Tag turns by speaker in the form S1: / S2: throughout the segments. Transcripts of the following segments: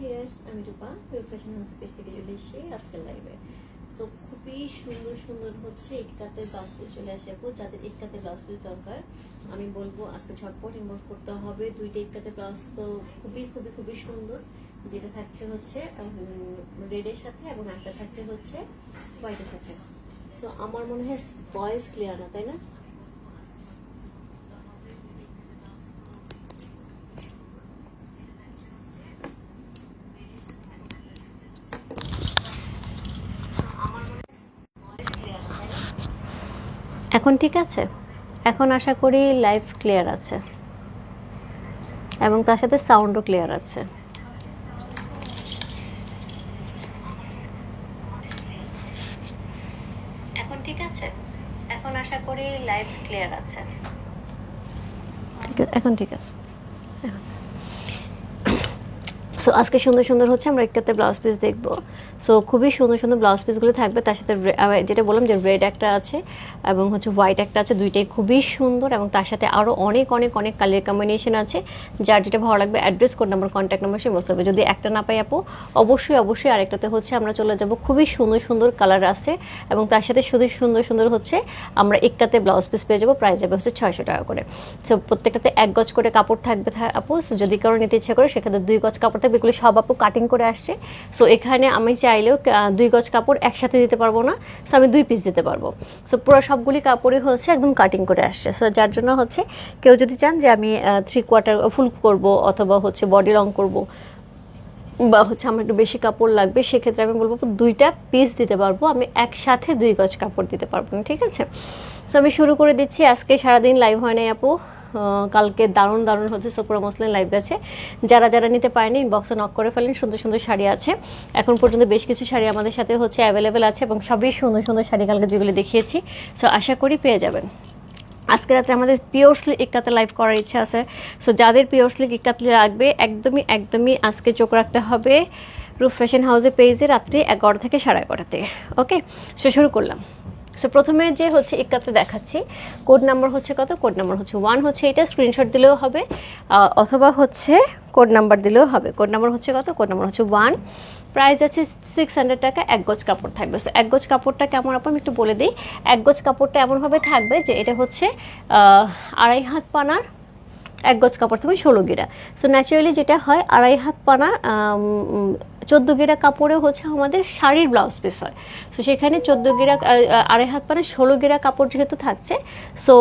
S1: Here's আমি রূপা রূপ fashion house page থেকে চলে এসেছি আজকের লাইভে সো খুবই সুন্দর সুন্দর হচ্ছে ইটকাতে ব্লাউজ পিস চলে আসে আপু, যাদের ইটকাতে ব্লাউজ পিস দরকার, আমি বলব আজকে ঝটপট ইনবক্স করতে হবে। দুইটা ইটকাতে ব্লাউজ তো খুবই খুবই খুবই সুন্দর। যেটা থাকছে হচ্ছে রেডের সাথে এবং একটা থাকছে হচ্ছে হোয়াইটের সাথে। সো আমার মনে হয় ভয়েস ক্লিয়ার না, তাই না? এখন ঠিক আছে? এখন আশা করি লাইভ ক্লিয়ার আছে। এবং তার সাথে সাউন্ডও ক্লিয়ার আছে। এখন ঠিক আছে? এখন আশা করি লাইভ ক্লিয়ার আছে। এখন ঠিক আছে। সো আজকে সুন্দর সুন্দর হচ্ছে আমরা একটাতে ব্লাউজ পিস দেখব। সো খুবই সুন্দর সুন্দর ব্লাউজ পিসগুলো থাকবে। তার সাথে যেটা বললাম যে রেড একটা আছে এবং হচ্ছে হোয়াইট একটা আছে। দুইটাই খুবই সুন্দর এবং তার সাথে আরও অনেক অনেক অনেক কালার কম্বিনেশন আছে। যার যেটা ভালো লাগবে address code number contact number সে বসতে হবে যদি একটা না পাই আপু, অবশ্যই অবশ্যই আরেকটাতে হচ্ছে আমরা চলে যাব। খুবই সুন্দর সুন্দর কালার আছে এবং তার সাথে শুধু সুন্দর সুন্দর হচ্ছে আমরা একটাতে ব্লাউজ পিস পেয়ে যাব। প্রাইস যাবে হচ্ছে ছয়শো টাকা করে। সো প্রত্যেকটাতে এক গজ করে কাপড় থাকবে আপু। যদি কারও নিতে ইচ্ছা করে সেখানে দুই গজ কাপড় থাকবে। এগুলো সব আপু কাটিং করে আসছে। সো এখানে আমি চাইলেও দুই গজ কাপড় একসাথে দিতে পারব না সো আমি দুই পিস দিতে পারব। সো পুরো সবগুলি কাপড়ই হচ্ছে একদম কাটিং করে আসছে। সো যার জন্য হচ্ছে কেউ যদি চান যে আমি থ্রি কোয়ার্টার ফুল করব অথবা হচ্ছে বডি রং করব, বা হচ্ছে আমার একটু বেশি কাপড় লাগবে, সেক্ষেত্রে আমি বলব দুইটা পিস দিতে পারব, আমি একসাথে দুই গজ কাপড় দিতে পারব না, ঠিক আছে? সো আমি শুরু করে দিচ্ছি। আজকে সারাদিন লাইভ হয় নাই আপু। কালকে দারুণ দারুণ হচ্ছে সোপুরা মসলিন লাইভ গেছে। যারা যারা নিতে পারেনি ইনবক্সে নক করে ফেলেন, সুন্দর সুন্দর শাড়ি আছে। এখন পর্যন্ত বেশ কিছু শাড়ি আমাদের সাথে হচ্ছে অ্যাভেলেবেল আছে এবং সবই সুন্দর সুন্দর শাড়ি কালকে যেগুলো দেখিয়েছি। সো আশা করি পেয়ে যাবেন। আজকে রাত্রে আমাদের পিওর স্লিক ইক্কাতে লাইভ করার ইচ্ছা আছে। সো যাদের পিওর স্লিক ইক্কাতে লাগবে, একদমই একদমই আজকে চোখ রাখতে হবে। রূপ ফ্যাশন হাউসের পেজে রাত্রি এগারো থেকে সাড়ে এগারোটা থেকে ওকে সো শুরু করলাম। সো প্রথমে যে হচ্ছে ইক্কাতে দেখাচ্ছি কোড নাম্বার হচ্ছে কত? কোড নাম্বার হচ্ছে ওয়ান হচ্ছে এটা স্ক্রিনশট দিলেও হবে অথবা হচ্ছে কোড নাম্বার দিলেও হবে। কোড নাম্বার হচ্ছে কত? কোড নাম্বার হচ্ছে ওয়ান প্রাইস আছে সিক্স হান্ড্রেড টাকা, এক গজ কাপড় থাকবে। সো এক গজ কাপড়টা কেমন আপনি একটু বলে দিই, এক গজ কাপড়টা এমনভাবে থাকবে যে এটা হচ্ছে আড়াই হাত পানার এক গজ কাপড় থাকবে ষোলো গিরা। সো ন্যাচারালি যেটা হয়, আড়াই হাত পানা চোদ্দ গিরা কাপড়ে হচ্ছে আমাদের শাড়ির ব্লাউজ পিস হয়। সো সেখানে চোদ্দ গিরা আড়াই হাত পানার ষোলো গিরা কাপড় যেহেতু থাকছে সো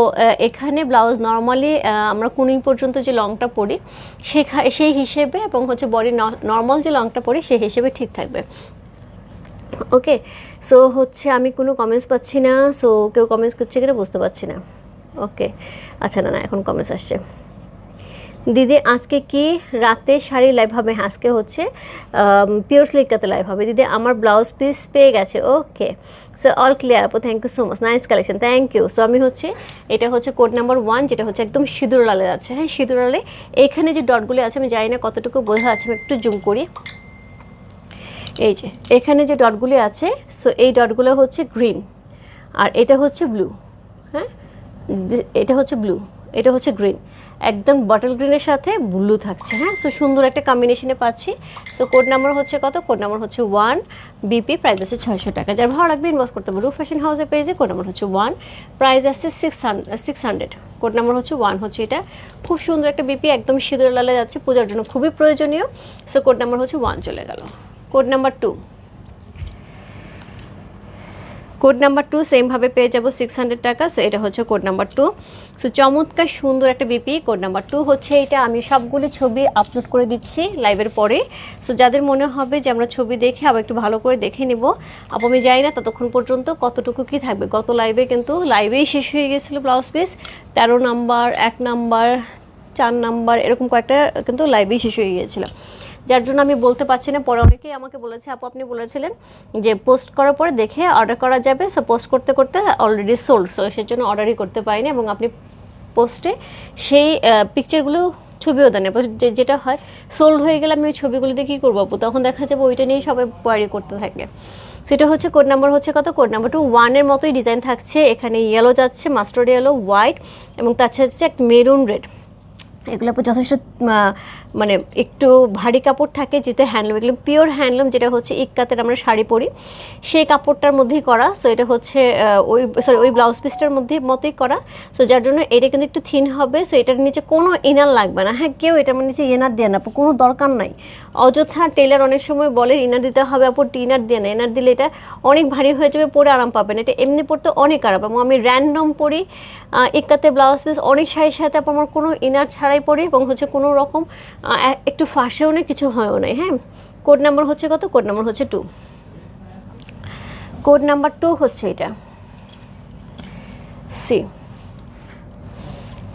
S1: এখানে ব্লাউজ নর্মালি আমরা কুনি পর্যন্ত যে লংটা পরি, সেখা, সেই হিসেবে এবং হচ্ছে বডি নর্মাল যে লংটা পরি, সেই হিসেবে ঠিক থাকবে। ওকে সো হচ্ছে আমি কোনো কমেন্টস পাচ্ছি না সো কেউ কমেন্টস করছে কিনা বুঝতে পারছি না। ওকে আচ্ছা না না, এখন কমেন্টস আসছে। দিদি, আজকে কি রাতে শাড়ি লাইভ হবে? আজকে হচ্ছে পিওর স্লিকাতে লাইভ হবে। দিদি, আমার ব্লাউজ পিস পেয়ে গেছে। ওকে সো অল ক্লিয়ার আপু thank you so much nice collection thank you so আমি হচ্ছে, এটা হচ্ছে কোড নাম্বার ওয়ান যেটা হচ্ছে একদম সিঁদুর লালে আছে। হ্যাঁ সিঁদুর লালে। এখানে যে ডটগুলি আছে, আমি জানি না কতটুকু বোঝা আছে, আমি একটু জুম করি। এই যে, এখানে যে ডটগুলি আছে সো এই ডটগুলো হচ্ছে গ্রিন আর এটা হচ্ছে ব্লু হ্যাঁ? এটা হচ্ছে ব্লু এটা হচ্ছে গ্রিন একদম বটল গ্রিনের সাথে ব্লু থাকছে হ্যাঁ? সো সুন্দর একটা কম্বিনেশনে পাচ্ছি। সো কোড নাম্বার হচ্ছে কত? কোড নাম্বার হচ্ছে ওয়ান বিপি প্রাইস আছে ছয়শো টাকা। যার ভালো লাগবে ইনভেস্ট করতে পারব ফ্যাশন হাউসের পেজে কোড নাম্বার হচ্ছে ওয়ান প্রাইস আসছে six six hundred code number হচ্ছে ওয়ান হচ্ছে এটা। খুব সুন্দর একটা বিপি একদম সিঁদুর লালে যাচ্ছে। পূজার জন্য খুবই প্রয়োজনীয়। সো কোড নাম্বার হচ্ছে ওয়ান চলে গেল। Code number two code number two সেমভাবে পেয়ে যাব সিক্স হান্ড্রেড টাকা। সো এটা হচ্ছে কোড নাম্বার টু। সো চমৎকার সুন্দর একটা বিপি কোড নাম্বার টু হচ্ছে এটা। আমি সবগুলি ছবি আপলোড করে দিচ্ছি লাইভের পরে। সো যাদের মনে হবে যে আমরা ছবি দেখে আবার একটু ভালো করে দেখে নিব। আপু আমি যাই না ততক্ষণ পর্যন্ত কতটুকু কি থাকবে। গত লাইভে কিন্তু লাইভেই শেষ হয়ে গেছিল ব্লাউজ পিস তেরো নাম্বার, এক নাম্বার, চার নাম্বার, এরকম কয়েকটা কিন্তু লাইভেই শেষ হয়ে গিয়েছিল। যার জন্য আমি বলতে পারছি না। পরে অনেকেই আমাকে বলেছে, আপু, আপনি বলেছিলেন যে পোস্ট করার পরে দেখে অর্ডার করা যাবে। সো পোস্ট করতে করতে অলরেডি সোল্ড সো সেজন্য অর্ডারই করতে পারিনি এবং আপনি পোস্টে সেই পিকচারগুলো ছবিও দেন যেটা হয় সোল্ড হয়ে গেলে আমি ওই ছবিগুলো দিয়ে কী করব আপু? তখন দেখা যাবে ওইটা নিয়েই সবাই কোয়ারি করতে থাকে। সেটা হচ্ছে কোড নাম্বার হচ্ছে কত? কোড নাম্বার টু ওয়ানের মতোই ডিজাইন থাকছে। এখানে ইয়েলো যাচ্ছে মাস্টার্ড ইয়েলো হোয়াইট এবং তার সাথে হচ্ছে একটা মেরুন রেড এগুলো যথেষ্ট মানে একটু ভারী কাপড় থাকে যেটা হ্যান্ডলুম, এগুলো পিওর হ্যান্ডলুম যেটা হচ্ছে ইক্কাতের আমরা শাড়ি পরি। সেই কাপড়টার মধ্যেই করা সো এটা হচ্ছে ওই সরি ওই ব্লাউজ পিসটার মধ্যে মতোই করা। সো যার জন্য এটা কিন্তু একটু থিন হবে সো এটার নিচে কোনো ইনার লাগবে না। হ্যাঁ কেউ এটার নিচে ইনার দিয়ে না কোনো দরকার নাই। অযথা টেলার অনেক সময় বলে ইনার দিতে হবে, আপু ইনার দিয়ে না। ইনার দিলে এটা অনেক ভারী হয়ে যাবে, পরে আরাম পাবেন। এটা এমনি পড়তে অনেক আরাম, এবং আমি র্যান্ডম পরি ইক্কাতে ব্লাউজ পিস অনেক শাড়ির সাথে আমার কোনো ইনার ছাড়াই পড়ি এবং হচ্ছে কোনো রকম একটু ফাঁসেও নেই, কিছু হয়ও নেই হ্যাঁ? কোড নাম্বার হচ্ছে কত? কোড নাম্বার হচ্ছে টু কোড নাম্বার টু হচ্ছে এটা। সি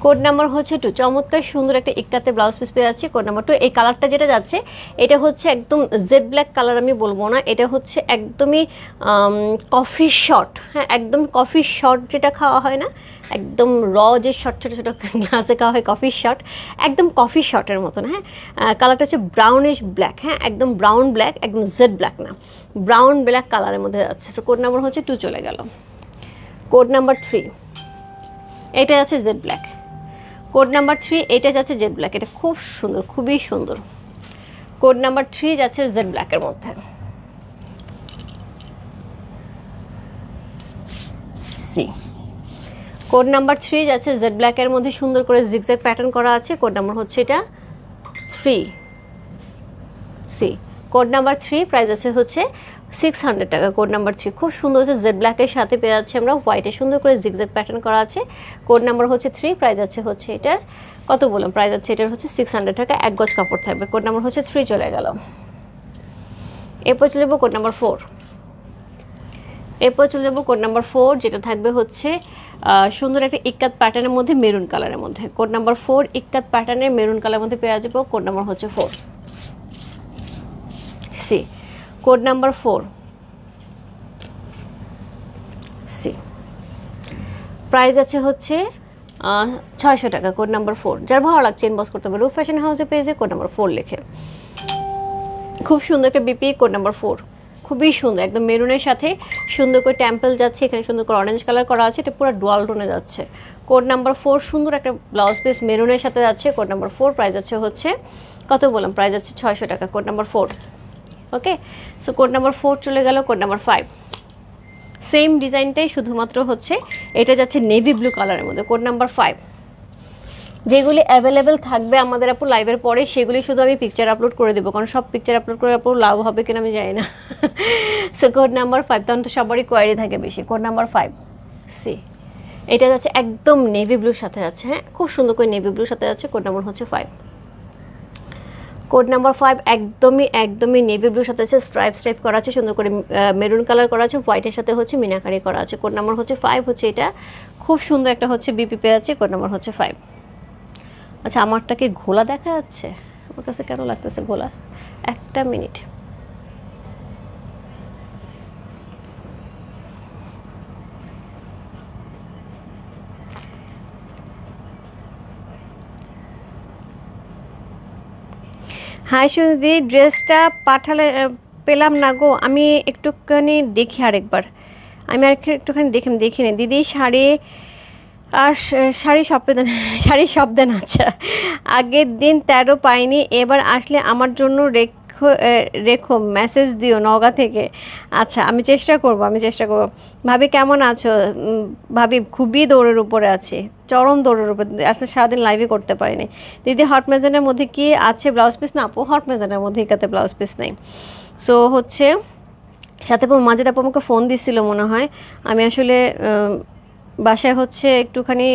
S1: কোড নাম্বার হচ্ছে টু চমৎকার সুন্দর একটা ইক্কাতে ব্লাউজ পিস পেয়ে যাচ্ছে, কোড নাম্বার টু এই কালারটা যেটা যাচ্ছে, এটা হচ্ছে একদম জেড ব্ল্যাক কালার আমি বলব না, এটা হচ্ছে একদমই কফি শর্ট হ্যাঁ একদম কফি শর্ট যেটা খাওয়া হয় না, একদম র যে শর্ট ছোটো ছোটো গ্লাসে খাওয়া হয় কফি শর্ট একদম কফি শর্টের মতন হ্যাঁ। কালারটা হচ্ছে ব্রাউনিশ ব্ল্যাক হ্যাঁ একদম ব্রাউন ব্ল্যাক একদম জেড ব্ল্যাক না। ব্রাউন ব্ল্যাক কালারের মধ্যে যাচ্ছে। সো কোড নাম্বার হচ্ছে টু চলে গেল। কোড নাম্বার থ্রি এটা আছে jet black code number three, এটা যাচ্ছে জেড ব্ল্যাক। এটা খুব সুন্দর, খুবই সুন্দর। কোড নাম্বার থ্রি যাচ্ছে জেড ব্ল্যাকের মধ্যে। সি। কোড নাম্বার থ্রি যাচ্ছে জেড ব্ল্যাকের মধ্যে, সুন্দর করে জিগজ্যাগ প্যাটার্ন করা আছে। কোড নাম্বার হচ্ছে এটা three. See. Code number three price আছে হচ্ছে সিক্স হান্ড্রেড টাকা। কোড নাম্বার থ্রি খুব সুন্দর হচ্ছে জেড ব্ল্যাকের সাথে পেয়ে যাচ্ছে আমরা। হোয়াইটে সুন্দর করে জিগজ্যাগ প্যাটার্ন করা আছে। কোড নাম্বার হচ্ছে থ্রি প্রাইস আছে হচ্ছে এটার। কত বললাম? প্রাইস আছে এটার হচ্ছে সিক্স হান্ড্রেড টাকা, এক গজ কাপড় থাকবে। কোড নাম্বার হচ্ছে থ্রি চলে গেল। এরপর চলে যাব কোড নাম্বার ফোর এরপর চলে যাব কোড নাম্বার ফোর যেটা থাকবে হচ্ছে সুন্দর একটা ইক্কাত প্যাটার্নের মধ্যে মেরুন কালারের মধ্যে। কোড নাম্বার ফোর ইক্কাত প্যাটার্নের মেরুন কালারের মধ্যে পেয়ে যাব। কোড নাম্বার হচ্ছে four see code number four. See. Price আছে হচ্ছে ছয়শো টাকা, কোড নাম্বার ফোর। যার ভালো লাগছে ইনবক্স করতে পারে। রুফ ফ্যাশন হাউসে পেয়েছে কোড নাম্বার ফোর লিখে। খুব সুন্দর একটা বিপি কোড নাম্বার ফোর। খুবই সুন্দর, একদম মেরুনের সাথে সুন্দর করে টেম্পল যাচ্ছে, এখানে সুন্দর করে অরেঞ্জ কালার করা আছে, এটা পুরো ডুয়াল টোনে যাচ্ছে। কোড নাম্বার ফোর, সুন্দর একটা ব্লাউজ পিস মেরুনের সাথে যাচ্ছে, কোড নাম্বার ফোর প্রাইস আছে হচ্ছে, কত বললাম? প্রাইস আছে ছয়শো টাকা, code number four. Okay so code number four চলে গেল কোড নাম্বার ফাইভ সেম ডিজাইনটাই শুধুমাত্র হচ্ছে, এটা যাচ্ছে নেভি ব্লু কালারের মধ্যে কোড নাম্বার ফাইভ যেগুলি অ্যাভেলেবেল থাকবে আমাদের আপু লাইভের পরে, সেগুলি শুধু আমি পিকচার আপলোড করে দেবো, কারণ সব পিকচার আপলোড করে আপু লাভ হবে কিনা আমি জানি না। সো কোড নাম্বার ফাইভ তখন তো সবারই কোয়ারি থাকে বেশি। কোড নাম্বার ফাইভ সি এটা যাচ্ছে একদম নেভি ব্লুর সাথে যাচ্ছে হ্যাঁ? খুব সুন্দর করে নেভি ব্লুর সাথে যাচ্ছে কোড নাম্বার হচ্ছে ফাইভ কোড নাম্বার ফাইভ একদমই একদমই নেভি ব্লুর সাথে হচ্ছে স্ট্রাইপ স্ট্রাইপ করা আছে, সুন্দর করে মেরুন কালার করা আছে হোয়াইটের সাথে হচ্ছে মিনাকারি করা আছে। কোড নাম্বার হচ্ছে ফাইভ হচ্ছে এটা। খুব সুন্দর একটা হচ্ছে বিপি পে আছে, কোড নাম্বার হচ্ছে ফাইভ আচ্ছা আমারটাকে ঘোলা দেখা যাচ্ছে? আমার কাছে কেন লাগতেছে ঘোলা? একটা মিনিট হাই সুদি, ড্রেসটা পাঠালে পেলাম না গো। আমি একটুখানি দেখি আরেকবার। আমি আর একটু- একটুখানি দেখি দেখি না। দিদি শাড়ি আর শাড়ি শব্দেন শাড়ি শব্দেন আচ্ছা। আগের দিন তেরো পাইনি, এবার আসলে আমার জন্য রেখো এ, রেখো মেসেজ দিও নগা থেকে। আচ্ছা আমি চেষ্টা করব আমি চেষ্টা করব। ভাবি কেমন আছো? ভাবি খুবই দৌড়ের উপরে আছি চরম দৌড়ের উপরে আসলে সারাদিন লাইভই করতে পারিনি। দিদি হট মেজানের মধ্যে কি আছে ব্লাউজ পিস না আপু হট মেজানের মধ্যে একাতে ব্লাউজ পিস নেই। সো হচ্ছে সাথে আপু মাঝে আপু আমাকে ফোন দিচ্ছিল মনে হয়। আমি আসলে বাসায় হচ্ছে একটুখানি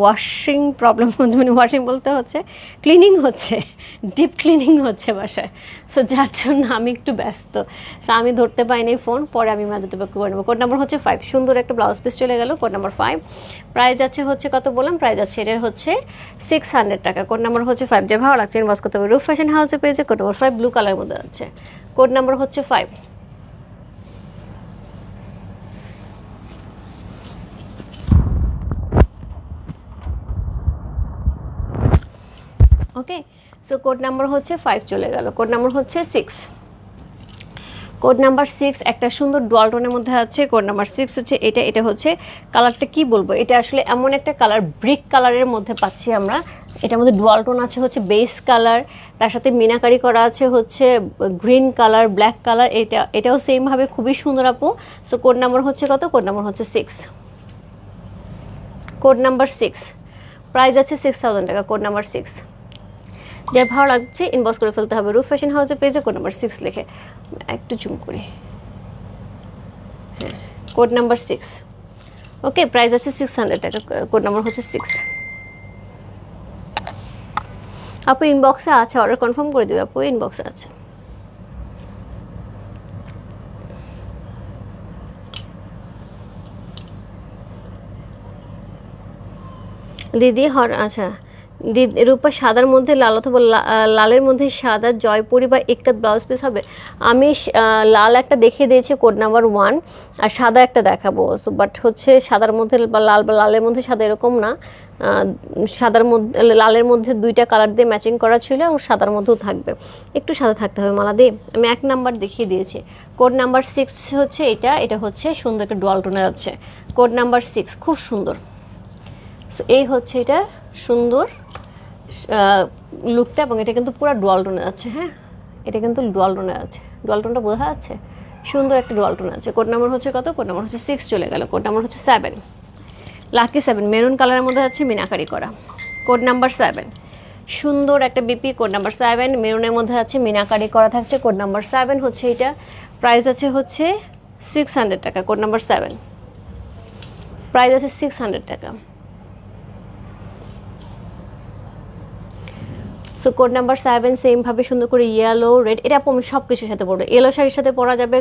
S1: ওয়াশিং প্রবলেম মানে ওয়াশিং বলতে হচ্ছে ক্লিনিং হচ্ছে ডিপ ক্লিনিং হচ্ছে বাসায়। সো যার জন্য আমি একটু ব্যস্ত। সো আমি ধরতে পাইনি ফোন পরে আমি পক্ষে করে নেব। কোড নাম্বার হচ্ছে ফাইভ সুন্দর একটা ব্লাউজ পিস চলে গেল কোড নাম্বার ফাইভ প্রাইস আছে হচ্ছে কত বললাম? প্রাইস আছে এটা হচ্ছে সিক্স হান্ড্রেড টাকা। কোড নাম্বার হচ্ছে ফাইভ যে ভালো লাগছে ইনবক্স করতে হবে। রুফ ফ্যাশন হাউসে পেয়েছে code number five blue colour মধ্যে আছে। কোড নাম্বার হচ্ছে five okay so code number হচ্ছে ফাইভ চলে গেল। কোড নাম্বার হচ্ছে সিক্স কোড নাম্বার সিক্স একটা সুন্দর ডোয়াল টোনের মধ্যে আছে। কোড নাম্বার সিক্স হচ্ছে এটা এটা হচ্ছে কালারটা কি বলব? এটা আসলে এমন একটা কালার ব্রিক কালারের মধ্যে পাচ্ছি আমরা। এটার মধ্যে ডোয়াল টোন আছে, হচ্ছে বেস কালার তার সাথে মিনাকারি করা আছে, হচ্ছে গ্রিন কালার ব্ল্যাক কালার এটা, এটাও সেমভাবে খুবই সুন্দর আপু। সো কোড নাম্বার হচ্ছে কত? কোড নাম্বার হচ্ছে six code number six price আছে সিক্স থাউজেন্ড টাকা কোড নাম্বার সিক্স যার ভালো লাগছে ইনবক্স করে ফেলতে হবে। রুফ ফ্যাশন হাউসের পেজে কোড নাম্বার সিক্স লিখে। একটু জুম করি। হ্যাঁ code number six okay price আছে সিক্স হান্ড্রেড টাকা কোড নাম্বার হচ্ছে সিক্স আপু ইনবক্সে আছে অর্ডার কনফার্ম করে দেবে আপু ইনবক্সে আছে। দিদি, হর আচ্ছা। রূপা সাদার মধ্যে, লাল অথবা লালের মধ্যে সাদা জয়পুরি বা ইক্কাত ব্লাউজ পিস হবে। আমি লাল একটা দেখিয়ে দিয়েছি কোড নাম্বার ওয়ান আর সাদা একটা দেখাবো। সো বাট হচ্ছে সাদার মধ্যে বা লাল বা লালের মধ্যে সাদা এরকম না। সাদার মধ্যে লালের মধ্যে দুইটা কালার দিয়ে ম্যাচিং করা ছিল এবং সাদার মধ্যেও থাকবে। একটু সাদা থাকতে হবে মালাদি আমি এক নাম্বার দেখিয়ে দিয়েছি। কোড নাম্বার সিক্স হচ্ছে এটা। এটা হচ্ছে সুন্দর একটা ডোয়াল টোনে যাচ্ছে কোড নাম্বার সিক্স খুব সুন্দর। সো এই হচ্ছে এটা সুন্দর লুকটা এবং এটা কিন্তু পুরো ডোয়াল টোনে আছে হ্যাঁ? এটা কিন্তু ডোয়াল টোনে আছে। ডোয়াল টোনটা বোঝা যাচ্ছে? সুন্দর একটা ডোয়াল টোন আছে। কোড নাম্বার হচ্ছে কত? কোড নাম্বার হচ্ছে সিক্স চলে গেল। কোড নাম্বার হচ্ছে সেভেন লাকি সেভেন মেরুন কালারের মধ্যে আছে মিনাকারি করা। কোড নাম্বার সেভেন সুন্দর একটা বিপি কোড নাম্বার সেভেন মেরুনের মধ্যে আছে মিনাকারি করা থাকছে। কোড নাম্বার সেভেন হচ্ছে এটা। প্রাইস আছে হচ্ছে সিক্স হান্ড্রেড টাকা। কোড নাম্বার সেভেন প্রাইস আছে সিক্স হান্ড্রেড টাকা। সো কোড নাম্বার সেভেন সেমভাবে সুন্দর করে ইয়েলো রেড এটা সব কিছুর সাথে পরবো ইয়েলো শাড়ির সাথে পরা যাবে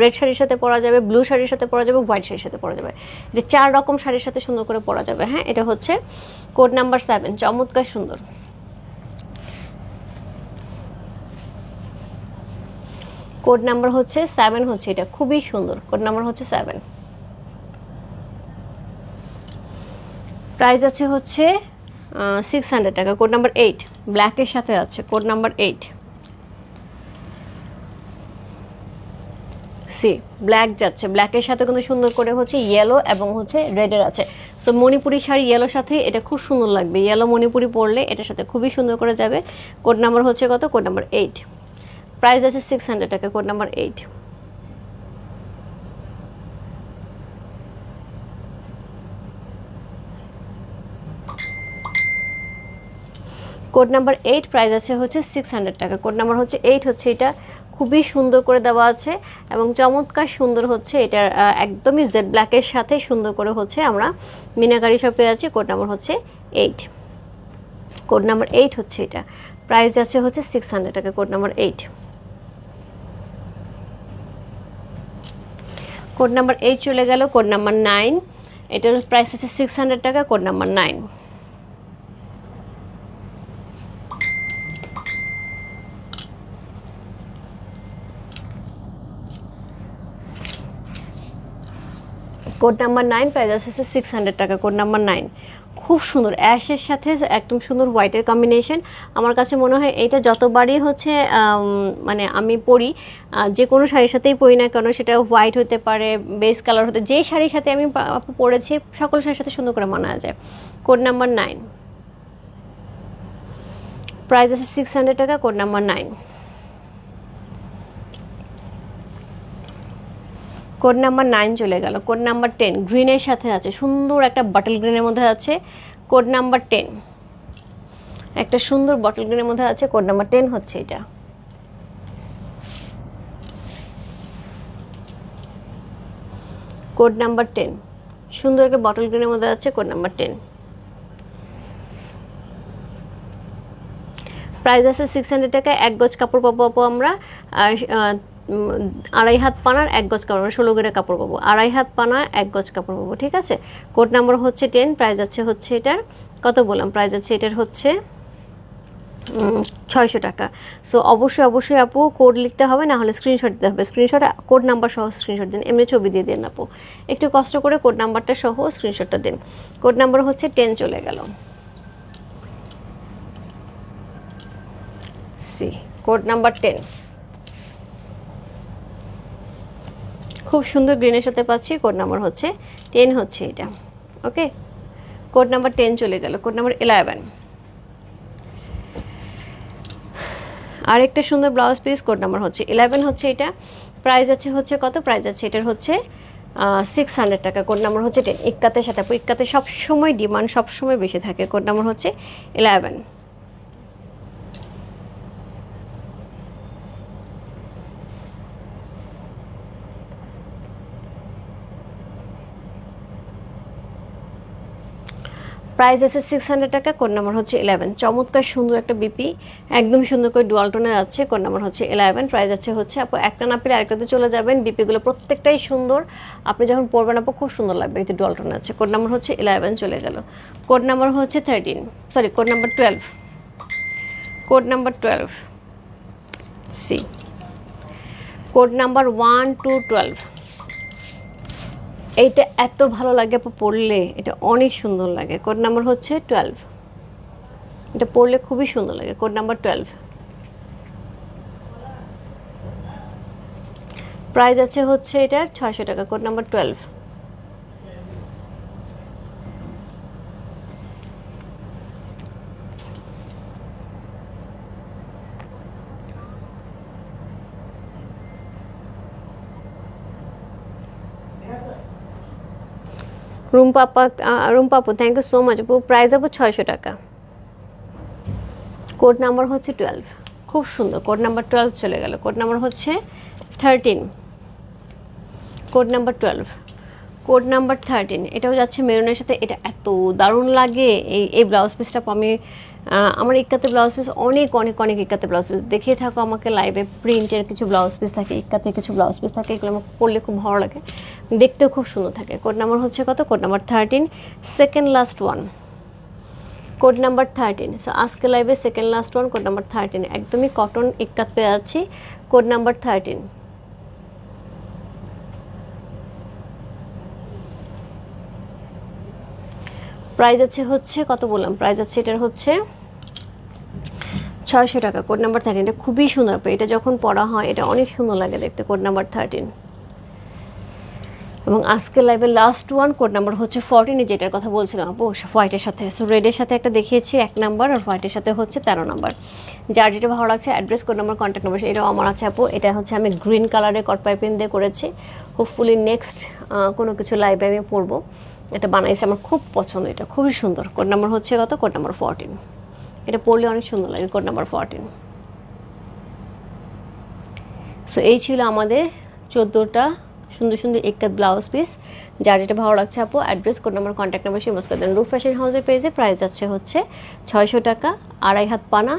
S1: রেড শাড়ির সাথে পরা যাবে ব্লু শাড়ির সাথে পরা যাবে হোয়াইট শাড়ির সাথে পরা যাবে। এটা চার রকম শাড়ির সাথে সুন্দর করে পরা যাবে হ্যাঁ? এটা হচ্ছে কোড নাম্বার সেভেন চমৎকার সুন্দর। কোড নাম্বার হচ্ছে সেভেন হচ্ছে এটা, খুবই সুন্দর। কোড নাম্বার হচ্ছে সেভেন প্রাইস আছে হচ্ছে সিক্স হান্ড্রেড টাকা কোড নাম্বার এইট ব্ল্যাকের সাথে আছে code number eight see black যাচ্ছে ব্ল্যাকের সাথে কিন্তু সুন্দর করে হচ্ছে ইয়েলো এবং হচ্ছে রেডের আছে। সো মণিপুরি শাড়ি ইয়েলোর সাথে এটা খুব সুন্দর লাগবে। ইয়েলো মণিপুরি পরলে এটার সাথে খুবই সুন্দর করে যাবে। কোড নাম্বার হচ্ছে কত? কোড নাম্বার এইট প্রাইস আছে সিক্স হান্ড্রেড টাকা code number eight code number eight price আছে হচ্ছে সিক্স হান্ড্রেড টাকা। কোড নাম্বার হচ্ছে এইট হচ্ছে এটা খুবই সুন্দর করে দেওয়া আছে এবং চমৎকার সুন্দর হচ্ছে এটা একদমই জেড ব্ল্যাকের সাথে সুন্দর করে হচ্ছে আমরা মিনাকারি শপে আছি, কোড নাম্বার হচ্ছে এইট কোড নাম্বার এইট হচ্ছে এটা। প্রাইস আছে হচ্ছে সিক্স হান্ড্রেড টাকা, code number eight code number eight চলে গেল, কোড নাম্বার নাইন এটার প্রাইস আছে সিক্স হান্ড্রেড টাকা, code number nine code number nine price আছে সিক্স হান্ড্রেড টাকা কোড নাম্বার নাইন খুব সুন্দর অ্যাশের সাথে একদম সুন্দর হোয়াইটের কম্বিনেশন আমার কাছে মনে হয় এটা যতবারই হচ্ছে মানে আমি পরি যে কোনো শাড়ির সাথেই পরি না কেন, সেটা হোয়াইট হতে পারে বেস কালার হতে, যে শাড়ির সাথে আমি পরেছি, সকল শাড়ির সাথে সুন্দর করে মানা যায়। কোড নাম্বার নাইন প্রাইস আছে সিক্স হান্ড্রেড টাকা code number nine code number nine চলে গেল, কোড নাম্বার টেন, গ্রিনের সাথে আছে, সুন্দর একটা বটল গ্রিনের মধ্যে আছে, কোড নাম্বার টেন। একটা সুন্দর বটল গ্রিনের মধ্যে আছে, কোড নাম্বার টেন হচ্ছে এটা। কোড নাম্বার টেন, সুন্দর একটা বটল গ্রিনের মধ্যে আছে, কোড নাম্বার টেন। প্রাইস আছে সিক্স হান্ড্রেড টাকা এক গজ কাপড় পাবো আপু আমরা আড়াই হাত পানার এক গজ কাপড়, আমরা ষোলো গ্রেড কাপড় পাবো। আড়াই হাত পানার এক গজ কাপড় পাবো, ঠিক আছে? কোড নাম্বার হচ্ছে টেন, প্রাইস আছে হচ্ছে এটার, কত বললাম? প্রাইস আছে এটার হচ্ছে ছয়শো টাকা। সো অবশ্যই অবশ্যই আপু, কোড লিখতে হবে, না হলে স্ক্রিনশট দিতে হবে। স্ক্রিনশট কোড নাম্বার সহ স্ক্রিনশট দিন, এমনি ছবি দিয়ে দিন আপু। একটু কষ্ট করে কোড নাম্বারটা সহ স্ক্রিনশটটা দিন। কোড নাম্বার হচ্ছে টেন চলে গেল। See code number ten. খুব সুন্দর গ্রিনের সাথে পাচ্ছি। কোড নাম্বার হচ্ছে টেন হচ্ছে এটা। ওকে কোড নাম্বার টেন চলে গেল। কোড নাম্বার ইলেভেন আরেকটা সুন্দর ব্লাউজ পিস কোড নাম্বার হচ্ছে ইলেভেন হচ্ছে এটা। প্রাইস আছে হচ্ছে কত? প্রাইস আছে এটার হচ্ছে সিক্স হান্ড্রেড টাকা। কোড নাম্বার হচ্ছে টেন ইক্কাতের সাথে ইক্কাতে সবসময় ডিমান্ড সবসময় বেশি থাকে। কোড নাম্বার হচ্ছে ইলেভেন প্রাইস আছে সিক্স হান্ড্রেড টাকা কোড নাম্বার হচ্ছে ইলেভেন চমৎকার সুন্দর একটা বিপি একদম সুন্দর করে ডুয়াল টোনে যাচ্ছে কোড নাম্বার হচ্ছে ইলেভেন প্রাইস আছে হচ্ছে আপু একটা না পেলে আরেকটাতে চলে যাবেন। বিপিগুলো প্রত্যেকটাই সুন্দর। আপনি যখন পরবেন আপু, খুব সুন্দর লাগবে। কিন্তু ডুয়াল টোনে আছে কোড নাম্বার হচ্ছে ইলেভেন চলে গেল। কোড নাম্বার হচ্ছে thirteen sorry code number twelve code number twelve see code number one two twelve এইটা এত ভালো লাগে আপু পড়লে, এটা অনেক সুন্দর লাগে। কোড নাম্বার হচ্ছে টুয়েলভ এটা পড়লে খুবই সুন্দর লাগে, কোড নাম্বার টুয়েলভ প্রাইস আছে হচ্ছে এটার ছয়শো টাকা, code number twelve Rumpa Rumpa আপু থ্যাংক ইউ সো মাচ আপু প্রাইস আপু ছয়শো টাকা। কোড নাম্বার হচ্ছে টুয়েলভ খুব সুন্দর। কোড নাম্বার টুয়েলভ চলে গেল। কোড নাম্বার হচ্ছে thirteen code number twelve code number thirteen এটাও যাচ্ছে মেরুনের সাথে। এটা এত দারুণ লাগে। এই এই ব্লাউজ পিসটা আমি আমার ইক্কাতে ব্লাউজ পিস অনেক অনেক অনেক ইক্কাতে ব্লাউজ পিস দেখিয়ে থাকো, আমাকে লাইভে প্রিন্টের কিছু ব্লাউজ পিস থাকে, ইক্কাতে কিছু ব্লাউজ পিস থাকে, এগুলো আমার পরলে খুব ভালো লাগে। দেখতেও খুব সুন্দর থাকে। কোড নাম্বার হচ্ছে কত? Code number thirteen second last one code number thirteen so আজকে লাইভে second last one code number thirteen একদমই কটন ইক্কাতে আছি কোড নাম্বার থার্টিন প্রাইস আছে হচ্ছে, কত বললাম? প্রাইস আছে এটার হচ্ছে ছয়শো টাকা। কোড নাম্বার থার্টিন এটা খুবই সুন্দর। এটা যখন পড়া হয়, এটা অনেক সুন্দর লাগে দেখতে কোড নাম্বার থার্টিন এবং আজকে লাইভে লাস্ট ওয়ান কোড নাম্বার হচ্ছে ফোরটিনে যেটার কথা বলছিলাম আপু হোয়াইটের সাথে। সো রেডের সাথে একটা দেখিয়েছি, এক নাম্বার আর হোয়াইটের সাথে হচ্ছে তেরো নাম্বার যার যেটা ভালো লাগছে address code number contact number এটাও আমার আছে আপু। এটা হচ্ছে আমি গ্রিন কালারের কট পাইপিং দিয়ে করেছি। হোপফুলি নেক্সট কোনো কিছু লাইভে আমি পড়ব। এটা বানাইছে আমার খুব পছন্দ, এটা খুবই সুন্দর। কোড নাম্বার হচ্ছে কত? কোড নাম্বার ফোরটিন এটা পড়লে অনেক সুন্দর লাগে, কোড নাম্বার ফোরটিন সো এই ছিল আমাদের চোদ্দোটা সুন্দর সুন্দর একটা ব্লাউজ পিস যার যেটা ভালো লাগছে আপু address code number contact number সেই করে দেন। রুফ ফ্যাশন হাউসের পেজে প্রাইস যাচ্ছে হচ্ছে ছয়শো টাকা। আড়াই হাত পানা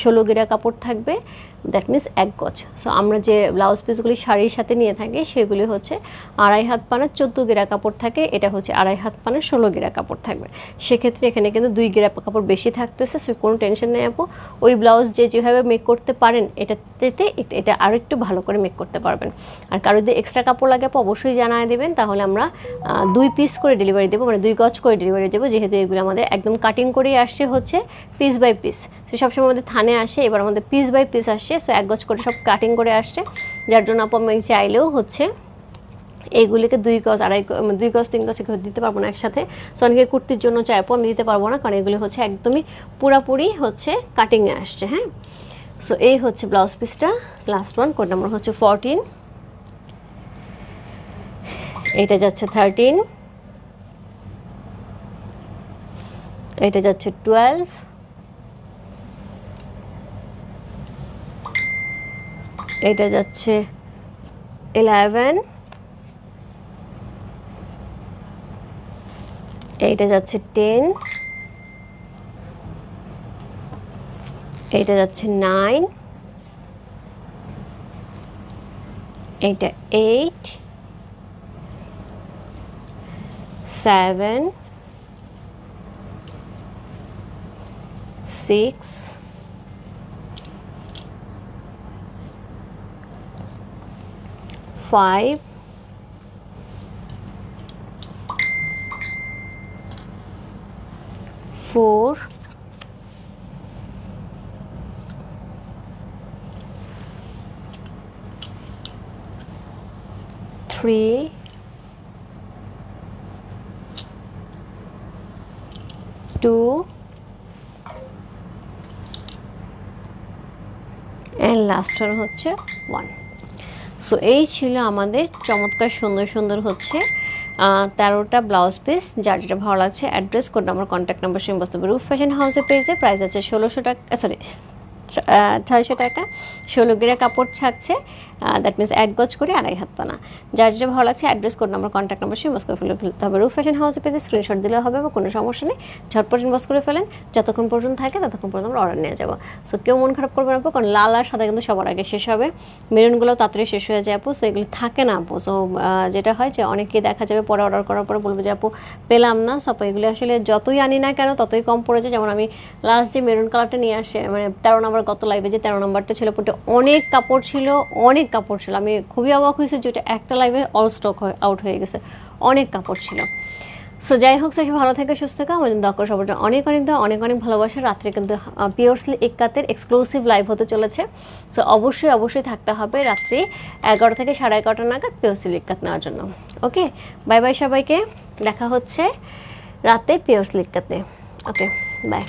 S1: ষোলো গিরা কাপড় থাকবে। দ্যাট মিন্স এক গজ। সো আমরা যে ব্লাউজ পিসগুলি শাড়ির সাথে নিয়ে থাকি, সেগুলি হচ্ছে আড়াই হাত পানা চোদ্দ গিরা কাপড় থাকে, এটা হচ্ছে আড়াই হাত পানা ষোলো গিরা কাপড় থাকবে। সেক্ষেত্রে এখানে কিন্তু দুই গিরা কাপড় বেশি থাকতেছে সো কোনো টেনশন নেই আপু। ওই ব্লাউজ যে যেভাবে মেক করতে পারেন এটাতে এটা আরও একটু ভালো করে মেক করতে পারবেন। আর কারও যদি এক্সট্রা কাপড় লাগে আপু, অবশ্যই জানায় দেবেন, তাহলে আমরা দুই পিস করে ডেলিভারি দেবো মানে দুই গজ করে ডেলিভারি দেবো, যেহেতু এগুলো আমাদের একদম কাটিং করেই আসছে হচ্ছে পিস বাই পিস তো সবসময় আমাদের থানে আসে, এবার আমাদের পিস বাই পিস আসছে সো এক গজ করে সব কাটিং করে আসছে। যার জন্য আপু আমি চাইলেও হচ্ছে এইগুলিকে দুই গজ, আড়াই মানে দুই গজ, তিন গজ এগুলো দিতে পারব না একসাথে। সো অনেকে কুর্তির জন্য চাই আপু আমি দিতে পারব না, কারণ এগুলি হচ্ছে একদমই পুরাপুরি হচ্ছে কাটিংয়ে আসছে। হ্যাঁ? সো এই হচ্ছে ব্লাউজ পিসটা লাস্ট ওয়ান কোড নাম্বার হচ্ছে ফোরটিন এটা যাচ্ছে থার্টিন এটা যাচ্ছে টুয়েলভ এটা যাচ্ছে ইলেভেন এইটা যাচ্ছে টেন এইটা যাচ্ছে নাইন এইটা eight seven six five, four, three two and last one হচ্ছে ওয়ান সো এই ছিল আমাদের চমৎকার, সুন্দর সুন্দর হচ্ছে তেরোটা ব্লাউজ পিস যার যেটা ভালো লাগছে address code number contact number same বসতে হবে রুফ ফ্যাশন হাউসে পেয়েছে প্রাইস আছে ষোলোশো টাকা সরি ছয়শো টাকা। ষোলো গিরা কাপড় থাকছে দ্যাট মিনস এক গজ করে আড়াই হাত পানা। যার যেটা ভালো লাগছে address code number contact number সে ইনবক্স করে ফেলে ফেলতে হবে। রুফ ফ্যাশন হাউসের পেজে স্ক্রিনশট দিলে হবে বা কোনো সমস্যা নেই। ঝটপট ইনবক্স করে ফেলেন। যতক্ষণ পর্যন্ত থাকে, ততক্ষণ পর্যন্ত আমরা অর্ডার নিয়ে যাব। সো কেউ মন খারাপ করবে না আপু, কারণ লাল আর সাদা কিন্তু সবার আগে শেষ হবে। মেরুনগুলো তাড়াতাড়ি শেষ হয়ে যায় আপু। সো এগুলি থাকে না আপু। সো যেটা হয় যে অনেকেই দেখা যাবে পরে অর্ডার করার পরে বলবে যে আপু, পেলাম না। সো এগুলি আসলে যতই আনি না কেন, ততই কম পড়েছে। যেমন আমি লাস্ট যে মেরুন কালারটা নিয়ে আসে মানে তেরো নম্বর গত লাইভে যে তেরো নম্বরটা ছিল পুরো অনেক কাপড় ছিল, অনেক কাপড় ছিল। আমি খুবই অবাক হয়েছি যে ওটা একটা লাইভে অল স্টক আউট হয়ে গেছে। অনেক কাপড় ছিল। সো যাই হোক সে ভালো থাকে, সুস্থ থাকে। আমাদের দক্ষ সবারটা অনেক অনেক দেওয়া অনেক অনেক ভালোবাসা। রাত্রে কিন্তু পিওরসলি একাতের এক্সক্লুসিভ লাইভ হতে চলেছে। সো অবশ্যই অবশ্যই থাকতে হবে রাত্রি এগারো থেকে সাড়ে এগারোটা নাগাদ পিওরসলি একাত নেওয়ার জন্য। ওকে বাই বাই সবাইকে। দেখা হচ্ছে রাতে পিওরসলি একাতে ওকে বাই